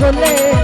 হলে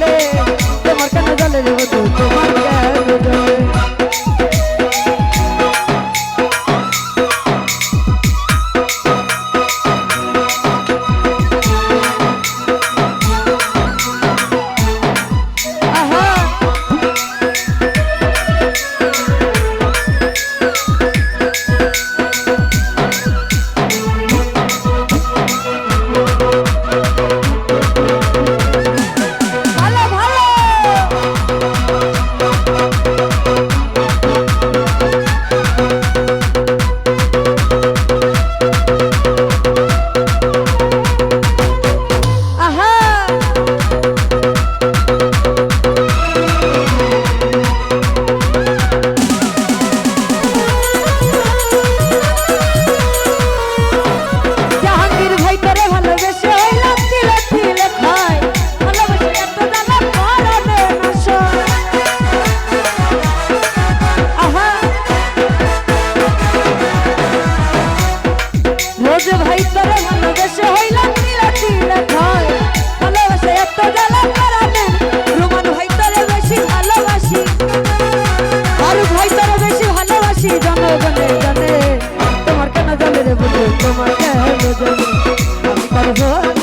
Ale. Uh-huh.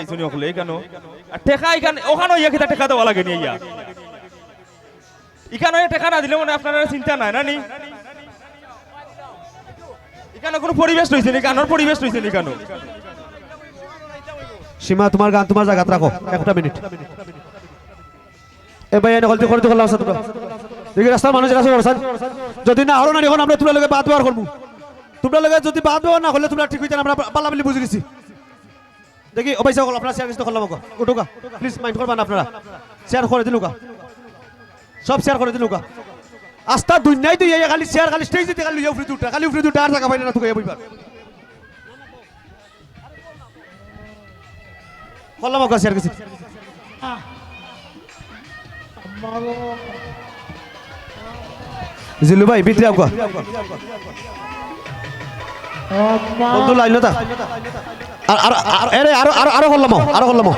লাগাইছো নি এখানো আর টেকা এখানে ওখানে ইয়া কিতা টেকা দেওয়া লাগে নি ইয়া এখানে টেকা না দিলে মানে আপনারা চিন্তা নাই, না নি? এখানে কোনো পরিবেশ রয়েছে নি? গানের পরিবেশ রয়েছে নি কেন সীমা তোমার গান তোমার জায়গাত রাখো একটা মিনিট। এ ভাই, এনে হলতে করতে করলাম তোমরা দেখি রাস্তার মানুষ রাস্তা করছেন যদি না হলো না এখন আমরা তোমরা লগে বাদ ব্যবহার করব তোমরা লগে যদি বাদ ব্যবহার না করলে তোমরা ঠিক হইতে আমরা পাল্লা বলি বুঝে দিছি। দেখি ও পয়সা আপনারা শেয়ার কিছু করলাম উঠুকা প্লিজ মাইন্ড করবেন আপনারা শেয়ার করে দিলুকা সব শেয়ার করে দিলুকা আস্তা দুনিয়ায় তুই এই খালি শেয়ার খালি স্টেজ দিতে খালি উফরি দুটা খালি উফরি দুটা আর টাকা পাইনা না তোকে বইবার করলাম ওকে শেয়ার কিছু জিলু ভাই ভিতরে আগুয়া বন্ধু লাইন তা আর আর আরও আরও আরও করলাম আরও করলাম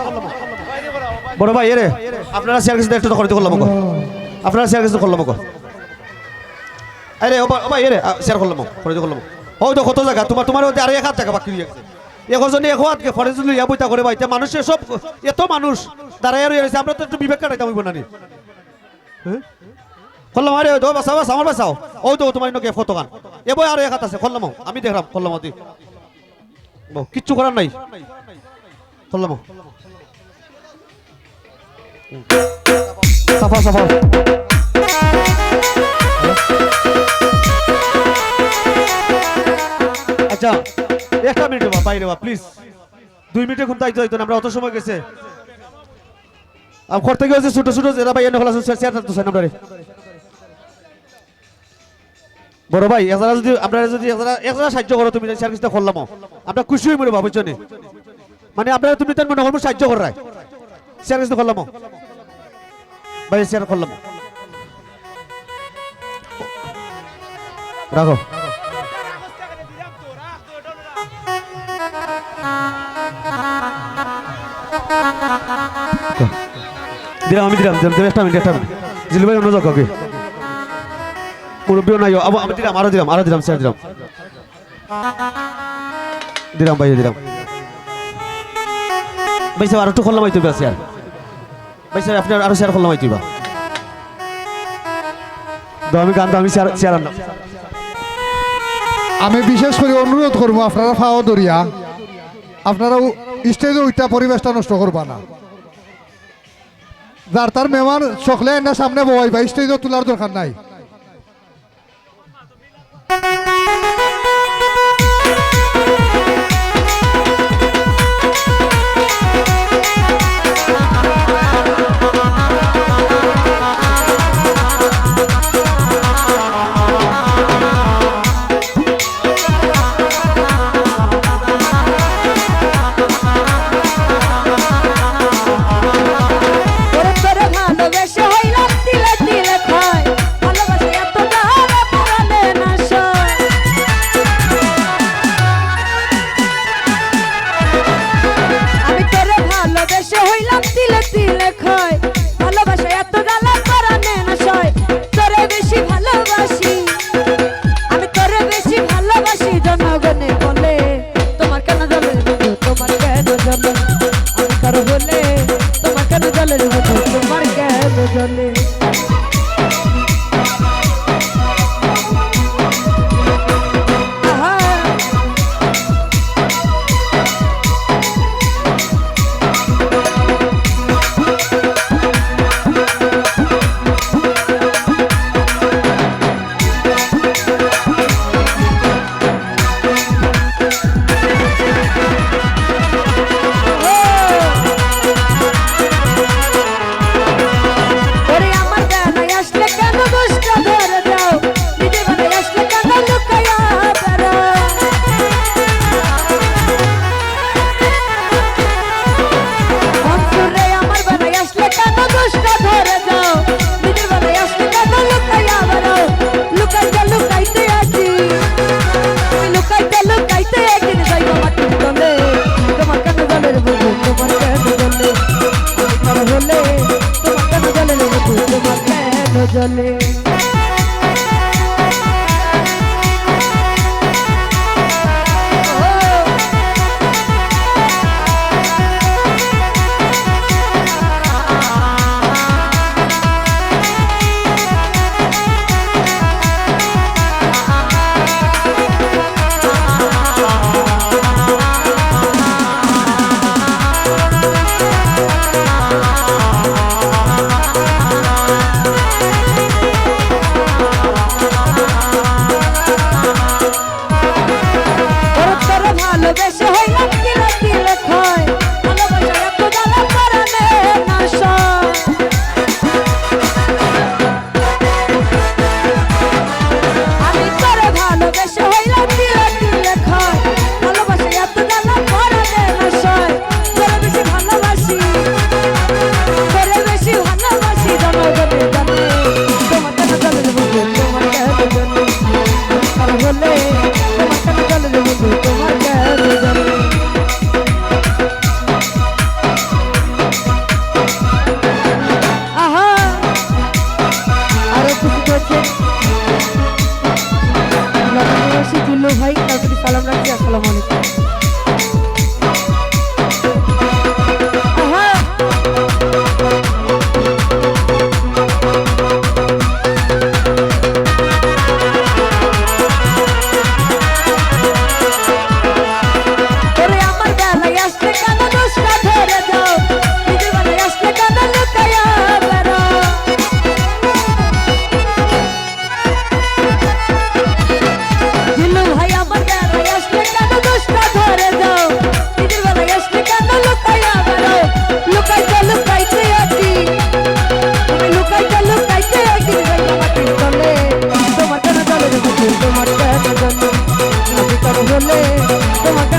বড় ভাই এরে আপনারা শেয়ার কিছু একটু করতে করলাম আপনারা শেয়ার কিছু করলাম আরে ও ভাই- ও এরে শেয়ার করলাম করে করলাম ও তো কত জায়গা তোমার তোমার ওতে আরও হাত জায়গা বাকি এখনজনে এক হাতকে ফরেজ লইয়া বইতা করে ভাই মানুষের সব এত মানুষ দাঁড়াইয়া রয়ে আমরা তো একটু বিবেক কাটাইতে হইব না নি করলাম আরে তো বাসাও বাস আমার বাসাও ও তো তোমার নকে গান এ বই আরও এক হাত আছে করলাম আমি দেখলাম করলাম দি। কিচ্ছু করার নাই। করলাম সাফা সাফা। আচ্ছা একটা মিনিট বা বাইরে বা প্লিজ দুই মিনিটে তাইতে হইতো আমরা অত সময় গেছে। আর করতে গিয়ে ছোট ছোট যেটা ভাই আমরা বড় ভাই এছাড়া যদি আপনারা যদি এছাড়া সাহায্য করো, তুমি কিছু করলাম আমরা খুশি হই মরে নি? মানে আপনারা তুমি তার মনে করব সাহায্য করাই শেয়ার কিছু করলাম ভাই শেয়ার করলাম রাখো। দিলাম, আমি দিলাম দিলাম একটা মিনিট একটা মিনিট জিলু ভাই, অন্য যাও মুরব্বীও নাই আবার আমি দিলাম, আরও দিলাম আরও দিলাম স্যার দিলাম। দিলাম ভাই দিলাম। ভাই স্যার আরও একটু করলাম হয়তো স্যার ভাই স্যার আপনার আরও শেয়ার করলাম হয়তো বা তো আমি গান তো আমি শেয়ার শেয়ার আনলাম। আমি বিশেষ করে অনুরোধ করব, আপনারা ফাও দরিয়া। আপনারা স্টেজে ওইটা পরিবেশটা নষ্ট করবা না। যার তার মেহমান সকলে সামনে বই বা স্টেজে তোলার দরকার নাই। Thank you.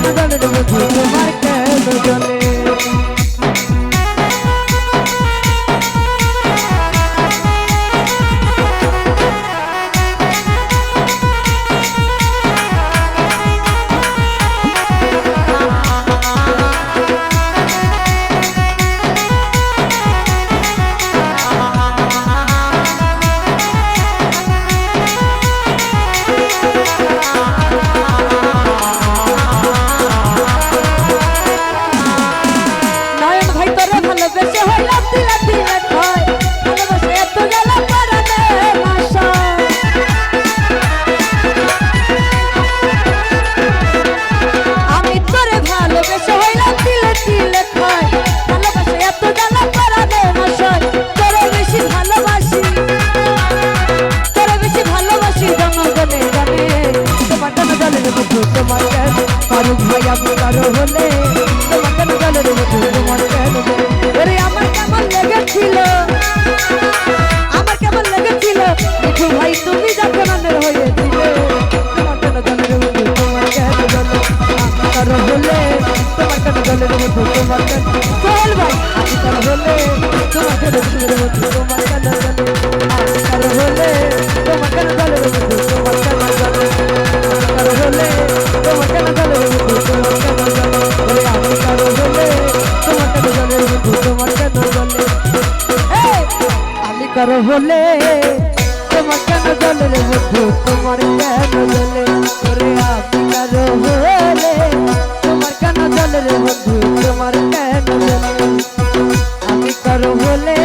জানো জানো তোমার কেন জানে দরকার হলে তোমার কেন জলে রে বন্ধু তোমার কেন জলে করে আপনার হলে তোমার কেন জলে রে বন্ধু তোমার কেন জলে আমি কারো হলে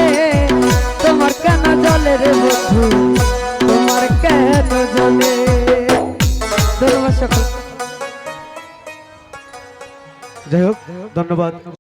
তোমার কেন জলে রে বন্ধু তোমার কেন জলে ধন্যবাদ সকল যাই হোক ধন্যবাদ